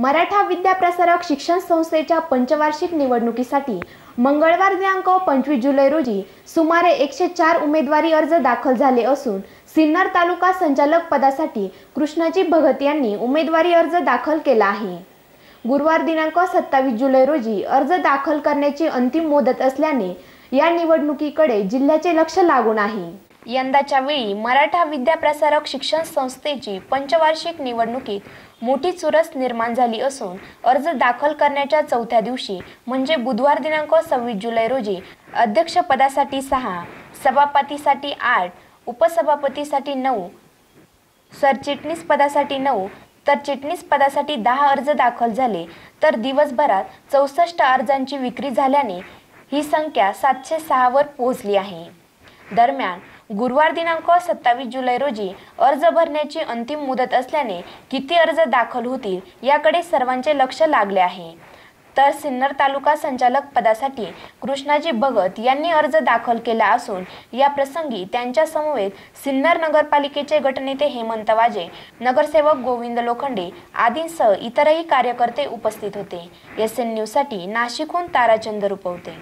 मराठा विद्याप्रसारक शिक्षण संस्थेच्या पंचवार्षिक निवडणुकीसाठी मंगळवार दिनांक पंचवीस जुलै रोजी सुमारे एकशे चार उमेदवारी अर्ज दाखल झाले असून सिन्नर तालुका संचालक पदासाठी कृष्णाजी भगत यांनी उमेदवारी अर्ज दाखल केला आहे. गुरुवार दिनांक सत्तावीस जुलै रोजी अर्ज दाखल करण्याची अंतिम मुदत असल्याने या निवडणुकीकडे जिल्ह्याचे लक्ष लागून आहे. यंदाच्या वेळी मराठा विद्याप्रसारक शिक्षण संस्थेची पंचवार्षिक निवडणुकीत मोठी चुरस निर्माण झाली असून अर्ज दाखल करण्याच्या चौथ्या दिवशी म्हणजे बुधवार दिनांक सव्वीस जुलै रोजी अध्यक्षपदासाठी सहा सभापतीसाठी आठ उपसभापतीसाठी नऊ सरचिटणीस पदासाठी नऊ तर चिटणीस पदासाठी दहा अर्ज दाखल झाले. तर दिवसभरात चौसष्ट अर्जांची विक्री झाल्याने ही संख्या सातशे सहावर पोहोचली आहे. दरम्यान गुरुवार दिनांक सत्तावीस जुलै रोजी अर्ज भरण्याची अंतिम मुदत असल्याने किती अर्ज दाखल होतील याकडे सर्वांचे लक्ष लागले आहे. तर सिन्नर तालुका संचालक पदासाठी कृष्णाजी भगत यांनी अर्ज दाखल केला असून या प्रसंगी त्यांच्या समवेत सिन्नर नगरपालिकेचे गटनेते हेमंत वाजे नगरसेवक गोविंद लोखंडे आदींसह इतरही कार्यकर्ते उपस्थित होते. एस एन न्यूजसाठी नाशिकहून ताराचंद रुपवते.